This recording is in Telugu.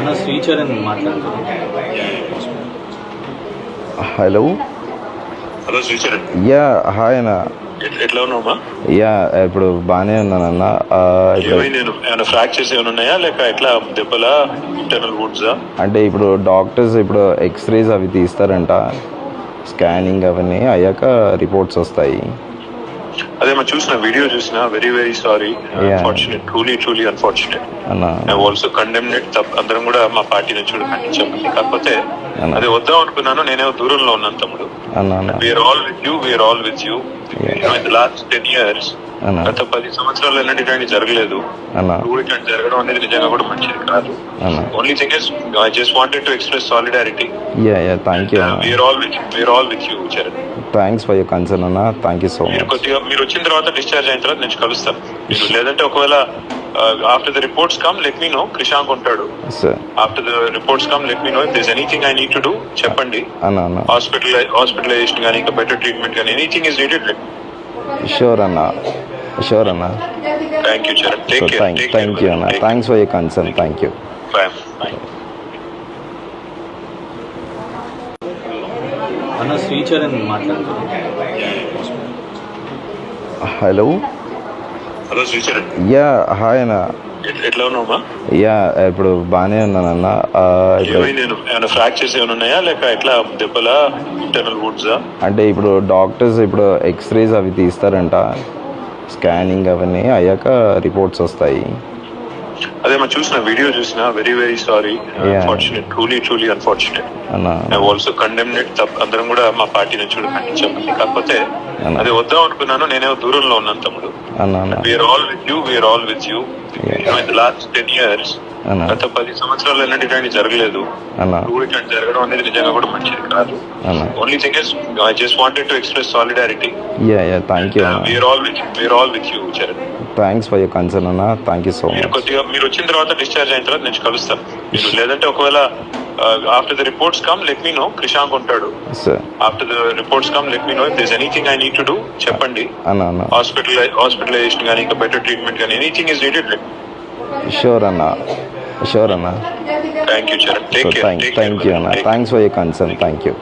అన్న శ్రీచరణ్ మాట్లాడుతున్నాను hello hello Sricharan. Yeah hi అన్న. ఎట్- ఎట్లా ఉన్నావమ్మా యా ఇప్పుడు బాగానే ఉన్నానన్న ఆ, ఇప్పుడు ఏమైంది? నేను ఏమైనా ఫ్రాక్చర్స్ ఏమైనా ఉన్నాయా? లేక ఎట్లా దెబ్బలా? ఇంటర్నల్ వుడ్సా అంటే ఇప్పుడు డాక్టర్స్ ఇప్పుడు ఎక్స్రేస్ అవి తీస్తారంట. స్కానింగ్ అవన్నీ అయ్యాక రిపోర్ట్స్ వస్తాయి. అదే మా చూసిన వీడియో చూసిన very very sorry. Unfortunate truly truly unfortunate also condemn it అందరం కూడా మా పార్టీ నుంచి కూడా ఖండించాము కాకపోతే. అదే వద్దాం అనుకున్నాను నేనే దూరంలో ఉన్నాను తమ్ముడు. We're all with you we're all with you last ten years గత పది సంవత్సరాలు ఎన్నటి ఇట్లాంటి జరగలేదు. ఇట్లాంటి జరగడం అనేది నిజంగా కూడా మంచిది కాదు. Only thing is I just wanted to express solidarity yeah yeah thank you అన్న. We're all with we're all with you Charan thanks for your concern అన్న. థ్యాంక్ యూ సో మచ్ కొద్దిగా మీరు వచ్చిన తర్వాత డిశ్చార్జ్ అయిన తర్వాత నేను కలుస్తాను. లేదంటే ఒకవేళ after the reports come let me know Krishank ఉంటాడు. Sir after the reports come let me know if this anything I need to do చెప్పండి అన్న అన్న హాస్పిటల్ హాస్పిటలైజేషన్ కానీ ఇంకా బెటర్ ట్రీట్మెంట్ కానీ ఎనీథింగ్ ఇస్ నీడెడ్ షూర్ అన్న షూర్ అన్న thank you Charan take care thank thank you అన్న thanks for your concern thank you అన్న శ్రీచరణ్ మాట్లాడుతున్నాను hello hello Sricharan. Yeah hi అన్న. ఎట్- ఎట్లా ఉన్నావమ్మా యా ఇప్పుడు బాగానే ఉన్నానన్న ఏమైనా ఫ్రాక్చర్స్ ఏమైనా ఉన్నాయా? లేక ఎట్లా దెబ్బలా? ఇంటర్నల్ వుడ్సా అంటే ఇప్పుడు డాక్టర్స్ ఇప్పుడు ఎక్స్రేస్ అవి తీస్తారంట. స్కానింగ్ అవన్నీ అయ్యాక రిపోర్ట్స్ వస్తాయి. అదే మా చూసిన వీడియో చూసిన very very sorry. Unfortunate truly truly unfortunate I also condemn it అందరం కూడా మా పార్టీ నుంచి కూడా ఖండించాము. కాకపోతే. అదే వద్దాం అనుకున్నాను నేనే దూరంలో ఉన్నాను తమ్ముడు. We're all with you we're all with you last ten years గత పది సంవత్సరాలు ఎన్నటి ఇట్లాంటి జరగలేదు. ఇట్లాంటి జరగడం అనేది నిజంగా కూడా మంచిది కాదు. Only thing is I just wanted to express solidarity yeah yeah thank you we're all with we're all with you Charan thanks for your concern అన్న. థ్యాంక్ యూ సో మీరు మచ్ కొద్దిగా మీరు వచ్చిన తర్వాత డిశ్చార్జ్ అయిన తర్వాత నేను కలుస్తాను. మీరు లేదంటే ఒకవేళ after the reports come let me know Krishank ఉంటాడు. Sir after the reports come let me know if this anything I need to do చెప్పండి. అన్న అన్న. హాస్పిటల్ హాస్పిటలైజేషన్ కానీ ఇంకా బెటర్ ట్రీట్మెంట్ కానీ ఎనీథింగ్ ఇస్ నీడెడ్ షూర్ అన్న. షూర్ అన్న. Thank you Charan so take care thank you అన్న. Thanks for your concern thank you